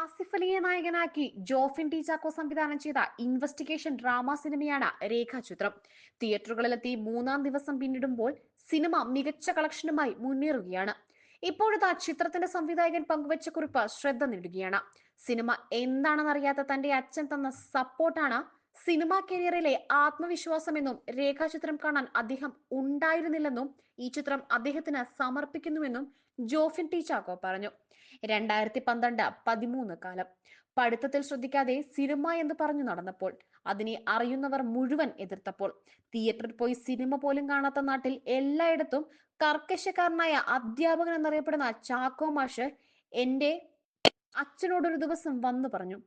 ആസിഫ് അലിയെ നായകനാക്കി ജോഫിൻ ടി ചാക്കോ സംവിധാനം ചെയ്ത ഇൻവെസ്റ്റിഗേഷൻ ഡ്രാമ സിനിമയാണ് രേഖാചിത്രം. തിയേറ്ററുകളിലെത്തി മൂന്നാം ദിവസം പിന്നിടുമ്പോൾ സിനിമ മികച്ച കളക്ഷനുമായി മുന്നേറുകയാണ്. ഇപ്പോഴത്തെ ചിത്രത്തിന്റെ സംവിധായകൻ പങ്കുവച്ച കുറിപ്പ് ശ്രദ്ധ നേടുകയാണ്. സിനിമ എന്താണെന്നറിയാത്ത തന്റെ അച്ഛൻ തന്ന സപ്പോർട്ടാണ് സിനിമാ കരിയറിലെ ആത്മവിശ്വാസമെന്നും രേഖാചിത്രം കാണാൻ അദ്ദേഹം ഉണ്ടായിരുന്നില്ലെന്നും ഈ ചിത്രം അദ്ദേഹത്തിന് സമർപ്പിക്കുന്നുവെന്നും ജോഫിൻ ടി ചാക്കോ പറഞ്ഞു. രണ്ടായിരത്തി പന്ത്രണ്ട് പതിമൂന്ന് കാലം. പഠിത്തത്തിൽ ശ്രദ്ധിക്കാതെ സിനിമ എന്ന് പറഞ്ഞു നടന്നപ്പോൾ അതിനെ അറിയുന്നവർ മുഴുവൻ എതിർത്തപ്പോൾ തിയേറ്ററിൽ പോയി സിനിമ പോലും കാണാത്ത നാട്ടിൽ എല്ലായിടത്തും കർക്കശക്കാരനായ അധ്യാപകൻ എന്നറിയപ്പെടുന്ന ചാക്കോ മാഷ് എന്റെ അച്ഛനോടൊരു ദിവസം വന്നു പറഞ്ഞു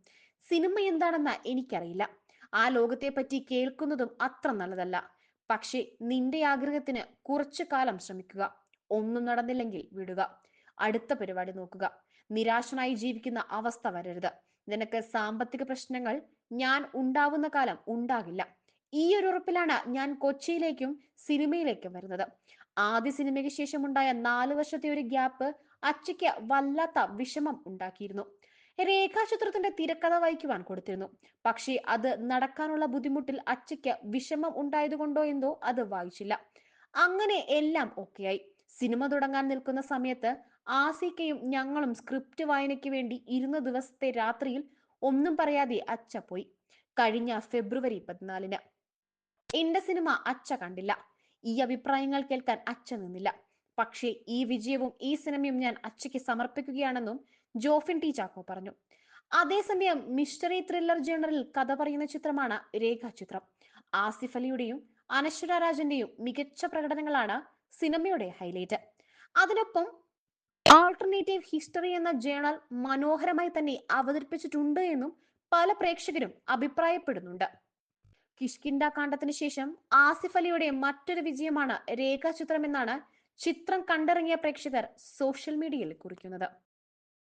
സിനിമ എന്താണെന്ന് എനിക്കറിയില്ല. ആ ലോകത്തെ പറ്റി കേൾക്കുന്നതും അത്ര നല്ലതല്ല. പക്ഷേ നിന്റെ ആഗ്രഹത്തിന് കുറച്ചു കാലം ശ്രമിക്കുക. ഒന്നും നടന്നില്ലെങ്കിൽ വിടുക. അടുത്ത പരിപാടി നോക്കുക. നിരാശനായി ജീവിക്കുന്ന അവസ്ഥ വരരുത്. നിനക്ക് സാമ്പത്തിക പ്രശ്നങ്ങൾ ഞാൻ ഉണ്ടാവുന്ന കാലം ഉണ്ടാകില്ല. ഈ ഒരു ഉറപ്പിലാണ് ഞാൻ കൊച്ചിയിലേക്കും സിനിമയിലേക്കും വരുന്നത്. ആദ്യ സിനിമയ്ക്ക് ശേഷമുണ്ടായ നാല് വർഷത്തെ ഒരു ഗ്യാപ്പ് അച്ചയ്ക്ക് വല്ലാത്ത വിഷമം ഉണ്ടാക്കിയിരുന്നു. രേഖാചിത്രത്തിന്റെ തിരക്കഥ വായിക്കുവാൻ കൊടുത്തിരുന്നു. പക്ഷേ അത് നടക്കാനുള്ള ബുദ്ധിമുട്ടിൽ അച്ചയ്ക്ക് വിഷമം ഉണ്ടായതുകൊണ്ടോ എന്തോ അത് വായിച്ചില്ല. അങ്ങനെ എല്ലാം ഓക്കെയായി സിനിമ തുടങ്ങാൻ നിൽക്കുന്ന സമയത്ത് ആസിക്കയും ഞങ്ങളും സ്ക്രിപ്റ്റ് വായനയ്ക്ക് വേണ്ടി ഇരുന്ന ദിവസത്തെ രാത്രിയിൽ ഒന്നും പറയാതെ അച്ച പോയി. കഴിഞ്ഞ ഫെബ്രുവരി പതിനാലിന്. എന്റെ സിനിമ അച്ച കണ്ടില്ല. ഈ അഭിപ്രായങ്ങൾ കേൾക്കാൻ അച്ച നിന്നില്ല. പക്ഷേ ഈ വിജയവും ഈ സിനിമയും ഞാൻ അച്ചയ്ക്ക് സമർപ്പിക്കുകയാണെന്നും ജോഫിൻ ടി ചാക്കോ പറഞ്ഞു. അതേസമയം മിസ്റ്ററി ത്രില്ലർ ജേണറിൽ കഥ പറയുന്ന ചിത്രമാണ് രേഖാചിത്രം ആസിഫ് അലിയുടെയും അനശ്വര രാജന്റെയും മികച്ച പ്രകടനങ്ങളാണ് സിനിമയുടെ ഹൈലൈറ്റ്. അതിനൊപ്പം ആൾട്ടർനേറ്റീവ് ഹിസ്റ്ററി എന്ന ജേണൽ മനോഹരമായി തന്നെ അവതരിപ്പിച്ചിട്ടുണ്ട് എന്നും പല പ്രേക്ഷകരും അഭിപ്രായപ്പെടുന്നുണ്ട്. കിഷ്കിൻഡ കാണ്ടത്തിന് ശേഷം ആസിഫ് അലിയുടെ മറ്റൊരു വിജയമാണ് രേഖാചിത്രം എന്നാണ് ചിത്രം കണ്ടിറങ്ങിയ പ്രേക്ഷകർ സോഷ്യൽ മീഡിയയിൽ കുറിക്കുന്നത്.